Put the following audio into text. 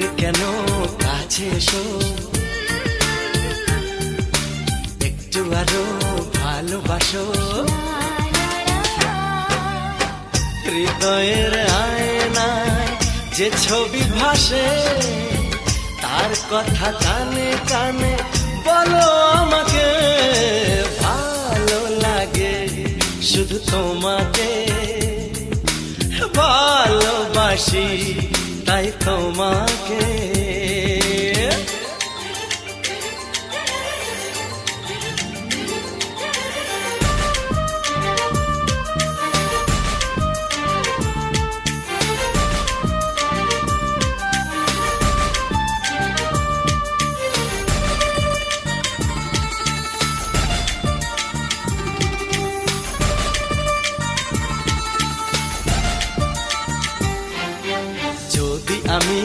দূরে কেন কাছে এসো? একটু আরও ভালোবাসো। হৃদয়ের আয়নায় যে ছবি ভাসে, তার কথা কানে কানে বলো আমাকে, ভালো লাগে শুধু তোমাকে। ভালোবাসি। তাই তোমাকে যদি আমি